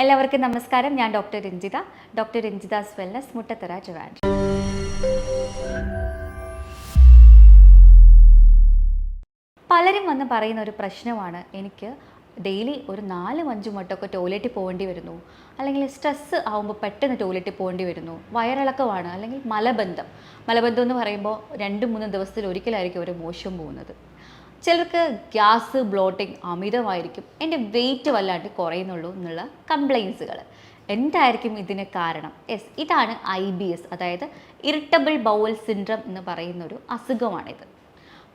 എല്ലാവർക്കും നമസ്കാരം. ഞാൻ doctor Ranjitha. Doctor Ranjitha's wellness Muttathara Trivandrum. പലരും വന്ന് പറയുന്ന ഒരു പ്രശ്നമാണ്. എനിക്ക് ഡെയിലി ഒരു നാല് അഞ്ചും വട്ടമൊക്കെ ടോയ്ലറ്റിൽ പോകേണ്ടി വരുന്നു. അല്ലെങ്കിൽ സ്ട്രെസ്സ് ആകുമ്പോൾ പെട്ടെന്ന് ടോയ്ലറ്റിൽ പോകേണ്ടി വരുന്നു. വയറിളക്കമാണ്. അല്ലെങ്കിൽ മലബന്ധം. മലബന്ധം എന്ന് പറയുമ്പോൾ രണ്ട് മൂന്ന് ദിവസത്തിൽ ഒരിക്കലായിരിക്കും ഒരു മോശം പോകുന്നത്. ചിലർക്ക് ഗ്യാസ് ബ്ലോട്ടിംഗ് അമിതമായിരിക്കും. എന്റെ വെയിറ്റ് വല്ലാണ്ട് കുറയുന്നുള്ളൂ എന്നുള്ള കംപ്ലയിൻസുകൾ എന്തായിരിക്കും ഇതിന് കാരണം? യെസ് ഇതാണ് ഐ ബി എസ് അതായത് ഇറിറ്റബിൾ ബൗവൽ സിൻഡ്രം എന്ന് പറയുന്ന ഒരു അസുഖമാണിത്.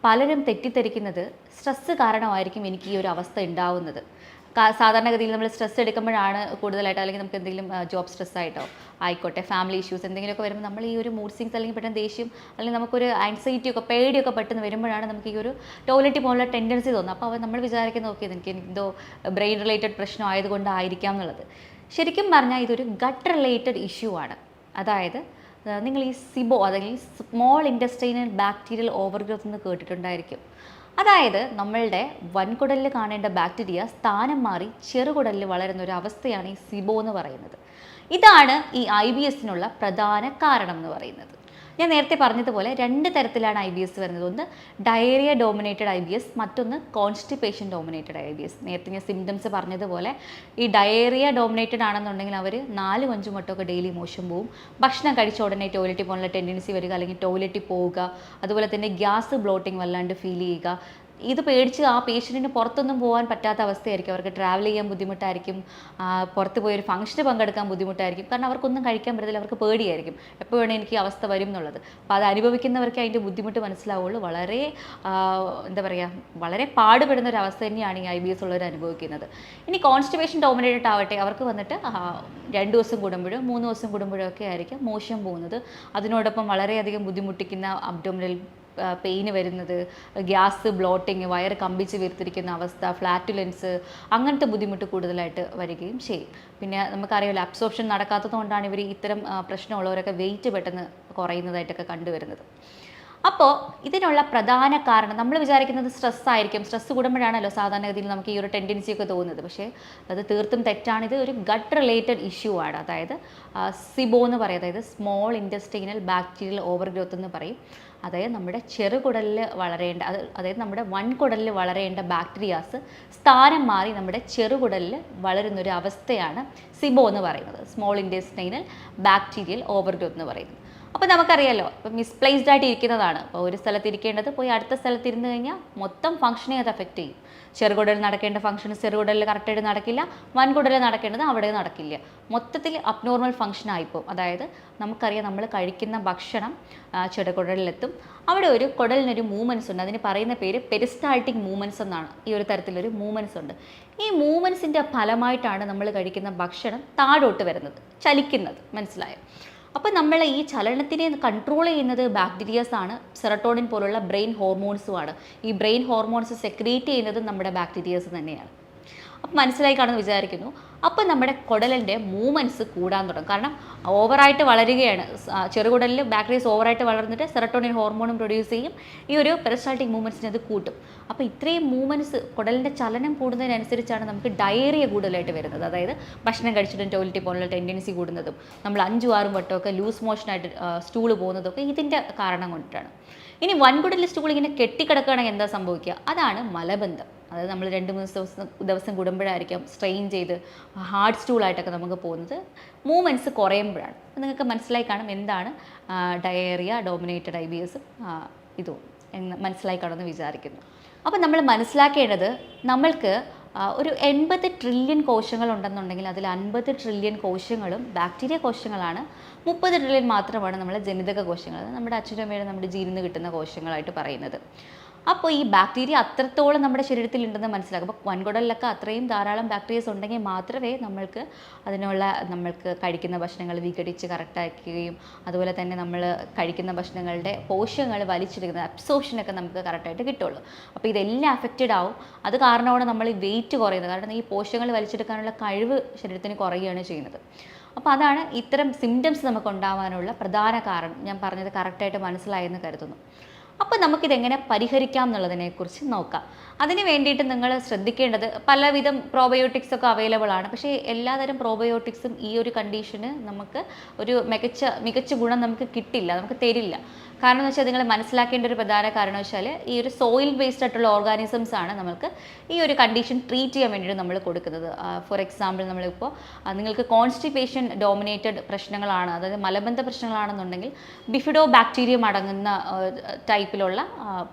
പലരും തെറ്റിദ്ധരിക്കുന്നത് സ്ട്രെസ്സ് കാരണമായിരിക്കും എനിക്ക് ഈ ഒരു അവസ്ഥ ഉണ്ടാവുന്നത്. സാധാരണഗതിയിൽ നമ്മൾ സ്ട്രെസ് എടുക്കുമ്പോഴാണ് കൂടുതലായിട്ട് അല്ലെങ്കിൽ നമുക്ക് എന്തെങ്കിലും ജോബ് സ്ട്രെസ് ആയിട്ടോ ആയിക്കോട്ടെ ഫാമിലി ഇഷ്യൂസ് എന്തെങ്കിലുമൊക്കെ വരുമ്പോൾ നമ്മൾ ഈ ഒരു മൂഡ് സിങ്സ് അല്ലെങ്കിൽ പെട്ടെന്ന് ദേഷ്യം അല്ലെങ്കിൽ നമുക്കൊരു ആൻസൈറ്റി ഒക്കെ പേടിയൊക്കെ പെട്ടെന്ന് വരുമ്പോഴാണ് നമുക്ക് ഈ ഒരു ടോയ്ലറ്റ് പോലുള്ള ടെൻഡൻസി തോന്നുന്നത്. അപ്പോൾ അവർ നമ്മൾ വിചാരിക്കുന്ന നോക്കി എനിക്ക് എന്തോ ബ്രെയിൻ റിലേറ്റഡ് പ്രശ്നം ആയതുകൊണ്ടായിരിക്കാം എന്നുള്ളത്. ശരിക്കും പറഞ്ഞാൽ ഇതൊരു ഗട്ട് റിലേറ്റഡ് ഇഷ്യൂ ആണ്. അതായത് നിങ്ങൾ ഈ സിബോ അതായത് സ്മോൾ ഇൻഡസ്ട്രീനൽ ബാക്ടീരിയൽ ഓവർഗ്രോത്ത് എന്ന് കേട്ടിട്ടുണ്ടായിരിക്കും. അതായത് നമ്മളുടെ വൻകുടലിൽ കാണേണ്ട ബാക്ടീരിയ സ്ഥാനം മാറി ചെറുകുടലിൽ വളരുന്ന ഒരു അവസ്ഥയാണ് ഈ സിബോ എന്ന് പറയുന്നത്. ഇതാണ് ഈ ഐ ബി എസിനുള്ള പ്രധാന കാരണം എന്ന് പറയുന്നത്. ഞാൻ നേരത്തെ പറഞ്ഞതുപോലെ രണ്ട് തരത്തിലാണ് ഐ ബി എസ് വരുന്നത്. ഒന്ന് diarrhoea dominated I B S മറ്റൊന്ന് constipation dominated I B S നേരത്തെ ഞാൻ സിംറ്റംസ് പറഞ്ഞതുപോലെ ഈ ഡയറിയ ഡോമിനേറ്റഡ് ആണെന്നുണ്ടെങ്കിൽ അവർ നാലും അഞ്ചും വട്ടമൊക്കെ ഡെയിലി മോശം പോവും. ഭക്ഷണം കഴിച്ച ഉടനെ ടോയ്ലറ്റിൽ പോകാനുള്ള ടെൻഡൻസി വരിക അല്ലെങ്കിൽ ടോയ്ലറ്റിൽ പോവുക അതുപോലെ തന്നെ ഗ്യാസ് ബ്ലോട്ടിംഗ് വല്ലാണ്ട് ഫീൽ ചെയ്യുക ഇത് പേടിച്ച് ആ പേഷ്യന്റിന് പുറത്തൊന്നും പോകാൻ പറ്റാത്ത അവസ്ഥയായിരിക്കും. അവർക്ക് ട്രാവൽ ചെയ്യാൻ ബുദ്ധിമുട്ടായിരിക്കും. പുറത്ത് പോയി ഒരു ഫംഗ്ഷന് പങ്കെടുക്കാൻ ബുദ്ധിമുട്ടായിരിക്കും. കാരണം അവർക്കൊന്നും കഴിക്കാൻ പറ്റത്തില്ല. അവർക്ക് പേടിയായിരിക്കും. എപ്പോൾ വേണേൽ എനിക്ക് അവസ്ഥ വരും എന്നുള്ളത്. അപ്പോൾ അത് അനുഭവിക്കുന്നവർക്ക് അതിന്റെ ബുദ്ധിമുട്ട് മനസ്സിലാവുള്ളൂ. വളരെ എന്താ പറയുക വളരെ പാടുപെടുന്ന ഒരു അവസ്ഥ തന്നെയാണ് ഈ ഐ ബി എസ് ഉള്ളവർ അനുഭവിക്കുന്നത്. ഇനി കോൺസ്റ്റിപ്പേഷൻ ഡോമിനേറ്റഡ് ആവട്ടെ. അവർക്ക് വന്നിട്ട് രണ്ട് ദിവസം കൂടുമ്പോഴും മൂന്ന് ദിവസം കൂടുമ്പോഴും ഒക്കെ ആയിരിക്കും മോശം പോകുന്നത്. അതിനോടൊപ്പം വളരെയധികം ബുദ്ധിമുട്ടിക്കുന്ന അബ്ഡോമിനൽ പെയിന് വരുന്നത് ഗ്യാസ് ബ്ലോട്ടിങ് വയറ് കമ്പിച്ച് വീർത്തിരിക്കുന്ന അവസ്ഥ ഫ്ലാറ്റുലൻസ് അങ്ങനത്തെ ബുദ്ധിമുട്ട് കൂടുതലായിട്ട് വരികയും ചെയ്യും. പിന്നെ നമുക്കറിയാമല്ലോ അബ്സോർപ്ഷൻ നടക്കാത്തതുകൊണ്ടാണ് ഇവർ ഇത്തരം പ്രശ്നമുള്ളവരൊക്കെ വെയിറ്റ് പെട്ടെന്ന് കുറയുന്നതായിട്ടൊക്കെ കണ്ടുവരുന്നത്. അപ്പോൾ ഇതിനുള്ള പ്രധാന കാരണം നമ്മൾ വിചാരിക്കുന്നത് സ്ട്രെസ് ആയിരിക്കും. സ്ട്രെസ് കൂടുമ്പോഴാണല്ലോ സാധാരണഗതിയിൽ നമുക്ക് ഈ ഒരു ടെൻഡൻസി ഒക്കെ തോന്നുന്നത്. പക്ഷേ അത് തീർത്തും തെറ്റാണ്. ഇത് ഒരു ഗട്ട് റിലേറ്റഡ് ഇഷ്യൂ ആണ്. അതായത് സിബോ എന്ന് പറയും. അതായത് small intestinal bacterial over growth എന്ന് പറയും. അതായത് നമ്മുടെ ചെറുകുടലിൽ വളരേണ്ട അതായത് നമ്മുടെ വൻകുടലിൽ വളരേണ്ട ബാക്ടീരിയാസ് സ്ഥാനം മാറി നമ്മുടെ ചെറുകുടലിൽ വളരുന്നൊരു അവസ്ഥയാണ് സിബോ എന്ന് പറയുന്നത്. സ്മോൾ ഇൻഡസ്ട്രീനൽ ബാക്ടീരിയൽ ഓവർഗ്രോത്ത് എന്ന് പറയുന്നത്. അപ്പോൾ നമുക്കറിയാലോ ഇപ്പം മിസ്പ്ലേസ്ഡ് ആയിട്ട് ഇരിക്കുന്നതാണ്. അപ്പോൾ ഒരു സ്ഥലത്ത് ഇരിക്കേണ്ടത് പോയി അടുത്ത സ്ഥലത്ത് ഇരുന്ന് കഴിഞ്ഞാൽ മൊത്തം ഫംഗ്ഷനെ അത് എഫക്റ്റ് ചെയ്യും. ചെറുകുടലിൽ നടക്കേണ്ട ഫംഗ്ഷൻ ചെറുകുടലിൽ കറക്റ്റായിട്ട് നടക്കില്ല വൻകുടലിൽ നടക്കേണ്ടത് അവിടെ നടക്കില്ല. മൊത്തത്തിൽ അബ്നോർമൽ ഫംഗ്ഷൻ ആയിപ്പോവും. അതായത് നമുക്കറിയാം നമ്മൾ കഴിക്കുന്ന ഭക്ഷണം ചെറുകുടലിലെത്തും. അവിടെ ഒരു കുടലിനൊരു മൂവ്മെന്റ്സ് ഉണ്ട്. അതിന് പറയുന്ന പേര് പെരിസ്റ്റാൾട്ടിക് മൂവ്മെന്റ്സ് എന്നാണ്. ഈ ഒരു തരത്തിലൊരു മൂവ്മെന്റ്സ് ഉണ്ട്. ഈ മൂവ്മെന്റ്സിന്റെ ഫലമായിട്ടാണ് നമ്മൾ കഴിക്കുന്ന ഭക്ഷണം താഴോട്ട് വരുന്നത് ചലിക്കുന്നത്. മനസ്സിലായോ? അപ്പോൾ നമ്മൾ ഈ ചലനത്തിനെ കൺട്രോൾ ചെയ്യുന്നത് ബാക്ടീരിയസ് ആണ്. സെറട്ടോണിൻ പോലുള്ള ബ്രെയിൻ ഹോർമോൺസുമാണ് ഈ ബ്രെയിൻ ഹോർമോൺസ് സെക്രീറ്റ് ചെയ്യുന്നത് നമ്മുടെ ബാക്ടീരിയസ് തന്നെയാണ്. അപ്പം മനസ്സിലായി കാണുമെന്ന് വിചാരിക്കുന്നു. അപ്പം നമ്മുടെ കുടലിന്റെ മൂവ്മെന്റ്സ് കൂടാൻ തുടങ്ങും. കാരണം ഓവറായിട്ട് വളരുകയാണ്. ചെറുകുടലിൽ ബാക്ടീരിയസ് ഓവറായിട്ട് വളർന്നിട്ട് സെറട്ടോണിൻ ഹോർമോണും പ്രൊഡ്യൂസ് ചെയ്യും. ഈ ഒരു പെരസ്റ്റാൾട്ടിക് മൂവ്മെന്റ്സിനെ അത് കൂട്ടും. അപ്പോൾ ഇത്രയും മൂവ്മെന്റ്സ് കുടലിന്റെ ചലനം കൂടുന്നതിനനുസരിച്ചാണ് നമുക്ക് ഡയറിയ കൂടുതലായിട്ട് വരുന്നത്. അതായത് ഭക്ഷണം കഴിച്ചിട്ടും ടോയ്ലറ്റിൽ പോലുള്ള ടെൻഡൻസി കൂടുന്നതും നമ്മൾ അഞ്ചും ആറും വട്ടമൊക്കെ ലൂസ് മോഷനായിട്ട് സ്റ്റൂൾ പോകുന്നതൊക്കെ ഇതിന്റെ കാരണം കൊണ്ടിട്ടാണ് ഇനി വൻകുടലിൽ സ്റ്റൂൾ ഇങ്ങനെ കെട്ടിക്കിടക്കുകയാണെങ്കിൽ എന്താ സംഭവിക്കുക? അതാണ് മലബന്ധം. അതായത് നമ്മൾ രണ്ട് മൂന്ന് ദിവസം ദിവസം കൂടുമ്പോഴായിരിക്കും സ്ട്രെയിൻ ചെയ്ത് ഹാർഡ് സ്റ്റൂളായിട്ടൊക്കെ നമുക്ക് പോകുന്നത്. മൂവ്മെന്റ്സ് കുറയുമ്പോഴാണ്. നിങ്ങൾക്ക് മനസ്സിലായി കാണും എന്താണ് ഡയേറിയ ഡോമിനേറ്റഡ് ഐ ബി എസും ഇതും എന്ന് മനസ്സിലായി കാണുമെന്ന് വിചാരിക്കുന്നു. അപ്പം നമ്മൾ മനസ്സിലാക്കേണ്ടത് നമ്മൾക്ക് ഒരു എൺപത് ട്രില്യൺ കോശങ്ങൾ ഉണ്ടെന്നുണ്ടെങ്കിൽ അതിൽ അൻപത് ട്രില്യൺ കോശങ്ങളും ബാക്ടീരിയ കോശങ്ങളാണ്. മുപ്പത് ട്രില്യൺ മാത്രമാണ് നമ്മളെ ജനിതക കോശങ്ങൾ. നമ്മുടെ അച്ഛനും അമ്മയുടെ നമ്മുടെ ജീനിൽ നിന്ന് കിട്ടുന്ന കോശങ്ങളായിട്ട് പറയുന്നത്. അപ്പോൾ ഈ ബാക്ടീരിയ അത്രത്തോളം നമ്മുടെ ശരീരത്തിൽ ഉണ്ടെന്ന് മനസ്സിലാക്കും. അപ്പോൾ വൻകുടലിലൊക്കെ അത്രയും ധാരാളം ബാക്ടീരിയസ് ഉണ്ടെങ്കിൽ മാത്രമേ നമ്മൾക്ക് അതിനുള്ള നമ്മൾക്ക് കഴിക്കുന്ന ഭക്ഷണങ്ങൾ വിഘടിച്ച് കറക്റ്റാക്കുകയും അതുപോലെ തന്നെ നമ്മൾ കഴിക്കുന്ന ഭക്ഷണങ്ങളുടെ പോഷകങ്ങൾ വലിച്ചെടുക്കുന്ന അബ്സോർഷനൊക്കെ നമുക്ക് കറക്റ്റായിട്ട് കിട്ടുള്ളൂ. അപ്പോൾ ഇതെല്ലാം അഫക്റ്റഡ് ആവും. അത് കാരണമാണ് നമ്മൾ വെയിറ്റ് കുറയുന്നത്. കാരണം ഈ പോഷകങ്ങൾ വലിച്ചെടുക്കാനുള്ള കഴിവ് ശരീരത്തിന് കുറയുകയാണ് ചെയ്യുന്നത്. അപ്പോൾ അതാണ് ഇത്തരം സിംറ്റംസ് നമുക്ക് ഉണ്ടാവാനുള്ള പ്രധാന കാരണം. ഞാൻ പറഞ്ഞത് കറക്റ്റായിട്ട് മനസ്സിലായെന്ന് കരുതുന്നു. അപ്പോൾ നമുക്കിതെങ്ങനെ പരിഹരിക്കാം എന്നുള്ളതിനെക്കുറിച്ച് നോക്കാം. അതിന് വേണ്ടിയിട്ട് നിങ്ങൾ ശ്രദ്ധിക്കേണ്ടത് പലവിധം പ്രോബയോട്ടിക്സ് ഒക്കെ അവൈലബിൾ ആണ്. പക്ഷേ എല്ലാതരം പ്രോബയോട്ടിക്സും ഈ ഒരു കണ്ടീഷന് നമുക്ക് ഒരു മികച്ച മികച്ച ഗുണം നമുക്ക് കിട്ടില്ല നമുക്ക് തരില്ല. കാരണം എന്ന് വെച്ചാൽ നിങ്ങൾ മനസ്സിലാക്കേണ്ട ഒരു പ്രധാന കാരണം വെച്ചാൽ ഈ ഒരു സോയിൽ ബേസ്ഡ് ആയിട്ടുള്ള ഓർഗാനിസംസ് ആണ് നമുക്ക് ഈ ഒരു കണ്ടീഷൻ ട്രീറ്റ് ചെയ്യാൻ വേണ്ടിയിട്ട് നമ്മൾ കൊടുക്കുന്നത്. ഫോർ എക്സാമ്പിൾ നമ്മളിപ്പോൾ നിങ്ങൾക്ക് കോൺസ്റ്റിപ്പേഷൻ ഡോമിനേറ്റഡ് പ്രശ്നങ്ങളാണ് അതായത് മലബന്ധ പ്രശ്നങ്ങളാണെന്നുണ്ടെങ്കിൽ ബിഫിഡോ ബാക്ടീരിയം അടങ്ങുന്ന ടൈപ്പിലുള്ള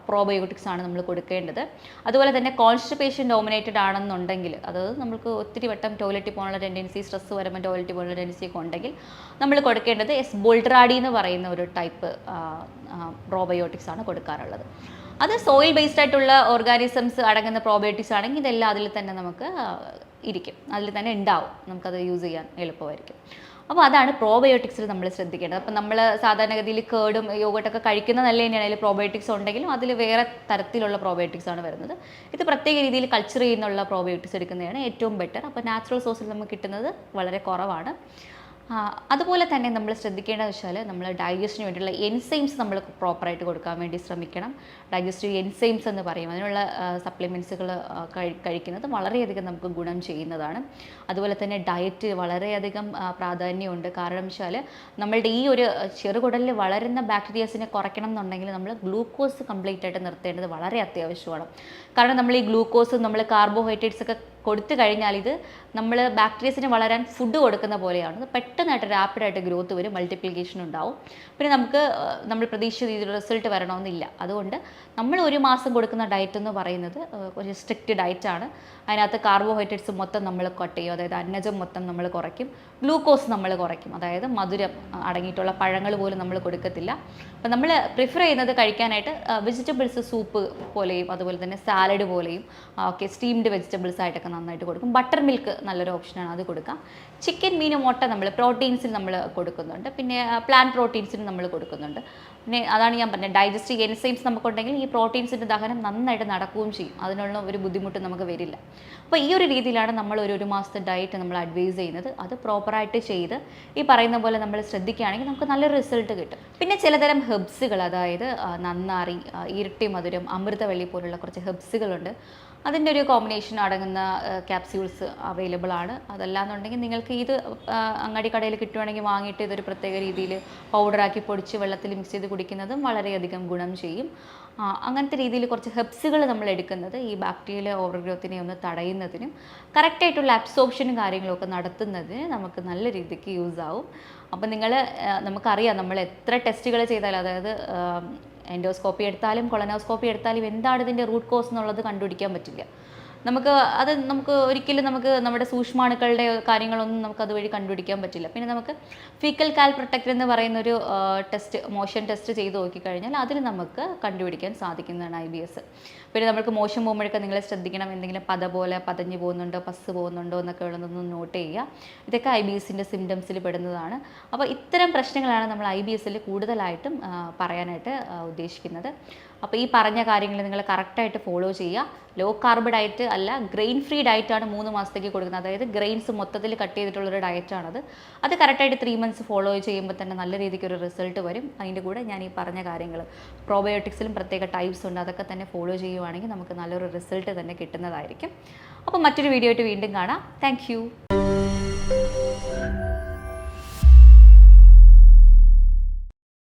പ്രോബയോട്ടിക്സ് ആണ് നമ്മൾ കൊടുക്കേണ്ടത്. അതുപോലെ തന്നെ കോൺസ്റ്റിപ്പേഷൻ ഡോമിനേറ്റഡ് ആണെന്നുണ്ടെങ്കിൽ അതായത് നമുക്ക് ഒത്തിരി വട്ടം ടോയ്ലറ്റിൽ പോകാനുള്ള ടെൻഡൻസി സ്ട്രെസ് വരുമ്പോൾ ടോയ്ലറ്റിൽ പോകാനുള്ള ടെൻഡൻസി ഒക്കെ ഉണ്ടെങ്കിൽ നമ്മൾ കൊടുക്കേണ്ടത് എസ് ബോൾട്രാഡി എന്ന് പറയുന്ന ഒരു ടൈപ്പ് പ്രോബയോട്ടിക്സ് ആണ് കൊടുക്കാറുള്ളത്. അത് സോയിൽ ബേസ്ഡ് ആയിട്ടുള്ള ഓർഗാനിസംസ് അടങ്ങുന്ന പ്രോബയോട്ടിക്സ് ആണെങ്കിൽ ഇതെല്ലാം അതിൽ തന്നെ നമുക്ക് ഇരിക്കും. അതിൽ തന്നെ ഉണ്ടാവും. നമുക്കത് യൂസ് ചെയ്യാൻ എളുപ്പമായിരിക്കും. അപ്പോൾ അതാണ് പ്രോബയോട്ടിക്സിൽ നമ്മൾ ശ്രദ്ധിക്കേണ്ടത്. അപ്പോൾ നമ്മൾ സാധാരണഗതിയിൽ കേടും യോഗട്ടൊക്കെ കഴിക്കുന്ന നല്ല തന്നെയാണ് അതിൽ പ്രോബയോട്ടിക്സ് ഉണ്ടെങ്കിലും അതിൽ വേറെ തരത്തിലുള്ള പ്രോബയോട്ടിക്സ് ആണ് വരുന്നത്. ഇത് പ്രത്യേക രീതിയിൽ കൾച്ചർ ചെയ്യുന്നുള്ള പ്രോബയോട്ടിക്സ് എടുക്കുന്നതാണ് ഏറ്റവും ബെറ്റർ അപ്പോൾ നാച്ചുറൽ സോഴ്സിൽ നമുക്ക് കിട്ടുന്നത് വളരെ കുറവാണ്. അതുപോലെ തന്നെ നമ്മൾ ശ്രദ്ധിക്കേണ്ടതെന്ന് വെച്ചാൽ നമ്മൾ ഡൈജസ്റ്റിന് വേണ്ടിയുള്ള എൻസൈംസ് നമ്മൾ പ്രോപ്പറായിട്ട് കൊടുക്കാൻ വേണ്ടി ശ്രമിക്കണം. ഡൈജസ്റ്റീവ് എൻസൈംസ് എന്ന് പറയും. അതിനുള്ള സപ്ലിമെൻസുകൾ കഴിക്കുന്നത് വളരെയധികം നമുക്ക് ഗുണം ചെയ്യുന്നതാണ്. അതുപോലെ തന്നെ ഡയറ്റ് വളരെയധികം പ്രാധാന്യമുണ്ട്. കാരണം വെച്ചാൽ നമ്മളുടെ ഈ ഒരു ചെറുകുടലിൽ വളരുന്ന ബാക്ടീരിയസിനെ കുറയ്ക്കണം എന്നുണ്ടെങ്കിൽ നമ്മൾ ഗ്ലൂക്കോസ് കംപ്ലീറ്റ് ആയിട്ട് നിർത്തേണ്ടത് വളരെ അത്യാവശ്യമാണ്. കാരണം നമ്മൾ ഈ ഗ്ലൂക്കോസ് നമ്മൾ കാർബോഹൈഡ്രേറ്റ്സ് ഒക്കെ കൊടുത്തു കഴിഞ്ഞാൽ ഇത് നമ്മൾ ബാക്ടീരിയസിന് വളരാൻ ഫുഡ് കൊടുക്കുന്ന പോലെയാണ്. പെട്ടെന്നായിട്ട് റാപ്പിഡായിട്ട് ഗ്രോത്ത് വരും മൾട്ടിപ്ലിക്കേഷൻ ഉണ്ടാവും. പിന്നെ നമുക്ക് നമ്മൾ പ്രതീക്ഷിച്ച രീതിയിലുള്ള റിസൾട്ട് വരണമെന്നില്ല. അതുകൊണ്ട് നമ്മൾ ഒരു മാസം കൊടുക്കുന്ന ഡയറ്റ് എന്ന് പറയുന്നത് ഒരു സ്ട്രിക്റ്റ് ഡയറ്റാണ് അതിനകത്ത് കാർബോഹൈഡ്രേറ്റ്സ് മൊത്തം നമ്മൾ കട്ട് ചെയ്യും. അതായത് അന്നജം മൊത്തം നമ്മൾ കുറയ്ക്കും. ഗ്ലൂക്കോസ് നമ്മൾ കുറയ്ക്കും. അതായത് മധുരം അടങ്ങിയിട്ടുള്ള പഴങ്ങൾ പോലും നമ്മൾ കൊടുക്കത്തില്ല. അപ്പം നമ്മൾ പ്രിഫർ ചെയ്യുന്നത് കഴിക്കാനായിട്ട് വെജിറ്റബിൾസ് സൂപ്പ് പോലെയും അതുപോലെ തന്നെ സാലഡ് പോലെയും ഓക്കെ സ്റ്റീംഡ് വെജിറ്റബിൾസ് ആയിട്ടൊക്കെ നന്നായിട്ട് കൊടുക്കും. ബട്ടർ മിൽക്ക് നല്ലൊരു ഓപ്ഷനാണ് അത് കൊടുക്കാം. ചിക്കൻ മീൻ മുട്ട നമ്മൾ പ്രോട്ടീൻസിൽ നമ്മൾ കൊടുക്കുന്നുണ്ട്. പിന്നെ പ്ലാൻ പ്രോട്ടീൻസിനും നമ്മൾ കൊടുക്കുന്നുണ്ട്. പിന്നെ അതാണ് ഞാൻ പറഞ്ഞത് ഡൈജസ്റ്റീവ് എൻസൈംസ് നമുക്കുണ്ടെങ്കിൽ ഈ പ്രോട്ടീൻസിന്റെ ദഹനം നന്നായിട്ട് നടക്കുകയും ചെയ്യും. അതിനുള്ള ഒരു ബുദ്ധിമുട്ട് നമുക്ക് വരില്ല. അപ്പോൾ ഈ ഒരു രീതിയിലാണ് നമ്മൾ ഒരു ഒരു മാസത്തെ ഡയറ്റ് നമ്മൾ അഡ്വൈസ് ചെയ്യുന്നത്. അത് പ്രോപ്പറായിട്ട് ചെയ്ത് ഈ പറയുന്ന പോലെ നമ്മൾ ശ്രദ്ധിക്കുകയാണെങ്കിൽ നമുക്ക് നല്ലൊരു റിസൾട്ട് കിട്ടും. പിന്നെ ചിലതരം ഹെബ്സുകൾ അതായത് നന്നാറി ഇരട്ടി മധുരം അമൃതവള്ളി പോലുള്ള കുറച്ച് ഹെബ്സുകളുണ്ട് അതിന്റെ ഒരു കോമ്പിനേഷൻ അടങ്ങുന്ന ക്യാപ്സ്യൂൾസ് അവൈലബിൾ ആണ്. അതല്ലാന്നുണ്ടെങ്കിൽ നിങ്ങൾക്ക് ഇത് അങ്ങാടി കടയിൽ കിട്ടുവാണെങ്കിൽ വാങ്ങിയിട്ട് ഇതൊരു പ്രത്യേക രീതിയിൽ പൗഡറാക്കി പൊടിച്ച് വെള്ളത്തിൽ മിക്സ് ചെയ്ത് കുടിക്കുന്നതും വളരെയധികം ഗുണം ചെയ്യും. അങ്ങനത്തെ രീതിയിൽ കുറച്ച് ഹെബ്സുകൾ നമ്മൾ എടുക്കുന്നത് ഈ ബാക്ടീരിയൽ ഓവർ ഗ്രോത്തിനെ ഒന്ന് തടയുന്നതിനും കറക്റ്റായിട്ടുള്ള അബ്സോർപ്ഷനും കാര്യങ്ങളൊക്കെ നടത്തുന്നതിന് നമുക്ക് നല്ല രീതിക്ക് യൂസ് ആവും. അപ്പം നിങ്ങൾ നമുക്കറിയാം നമ്മൾ എത്ര ടെസ്റ്റുകൾ ചെയ്താലും അതായത് എൻഡോസ്കോപ്പി എടുത്താലും കൊളനോസ്കോപ്പി എടുത്താലും എന്താണ് ഇതിന്റെ റൂട്ട് കോസ് എന്നുള്ളത് കണ്ടുപിടിക്കാൻ പറ്റില്ല. നമുക്ക് അത് നമുക്ക് ഒരിക്കലും നമുക്ക് നമ്മുടെ സൂക്ഷ്മാണുക്കളുടെ കാര്യങ്ങളൊന്നും നമുക്ക് അതുവഴി കണ്ടുപിടിക്കാൻ പറ്റില്ല. പിന്നെ നമുക്ക് ഫീക്കൽ കാൽ പ്രൊട്ടക്റ്റ് എന്ന് പറയുന്നൊരു ടെസ്റ്റ് മോഷൻ ടെസ്റ്റ് ചെയ്ത് നോക്കിക്കഴിഞ്ഞാൽ അതിൽ നമുക്ക് കണ്ടുപിടിക്കാൻ സാധിക്കുന്നതാണ് ഐ ബി എസ് പിന്നെ നമുക്ക് മോശം പോകുമ്പോഴൊക്കെ നിങ്ങളെ ശ്രദ്ധിക്കണം എന്തെങ്കിലും പത പോലെ പതഞ്ഞു പോകുന്നുണ്ടോ പസ് പോകുന്നുണ്ടോ എന്നൊക്കെ ഉള്ളതൊന്ന് നോട്ട് ചെയ്യുക. ഇതൊക്കെ ഐ ബി എസിന്റെ സിംറ്റംസിൽ പെടുന്നതാണ്. അപ്പോൾ ഇത്തരം പ്രശ്നങ്ങളാണ് നമ്മൾ ഐ ബി എസിൽ കൂടുതലായിട്ടും പറയാനായിട്ട് ഉദ്ദേശിക്കുന്നത്. അപ്പോൾ ഈ പറഞ്ഞ കാര്യങ്ങൾ നിങ്ങൾ കറക്റ്റായിട്ട് ഫോളോ ചെയ്യുക. ലോ കാർബ് ഡയറ്റ് അല്ല ഗ്രെയിൻ ഫ്രീ ഡയറ്റാണ് മൂന്ന് മാസത്തേക്ക് കൊടുക്കുന്നത്. അതായത് ഗ്രെയിൻസ് മൊത്തത്തിൽ കട്ട് ചെയ്തിട്ടുള്ളൊരു ഡയറ്റാണത് അത് കറക്റ്റായിട്ട് ത്രീ മന്ത്സ് ഫോളോ ചെയ്യുമ്പോൾ തന്നെ നല്ല രീതിക്ക് ഒരു റിസൾട്ട് വരും. അതിന്റെ കൂടെ ഞാൻ ഈ പറഞ്ഞ കാര്യങ്ങൾ പ്രോബയോട്ടിക്സിലും പ്രത്യേക ടൈപ്സ് ഉണ്ട്. അതൊക്കെ തന്നെ ഫോളോ ചെയ്യുവാണെങ്കിൽ നമുക്ക് നല്ലൊരു റിസൾട്ട് തന്നെ കിട്ടുന്നതായിരിക്കും. അപ്പോൾ മറ്റൊരു വീഡിയോ ആയിട്ട് വീണ്ടും കാണാം. താങ്ക്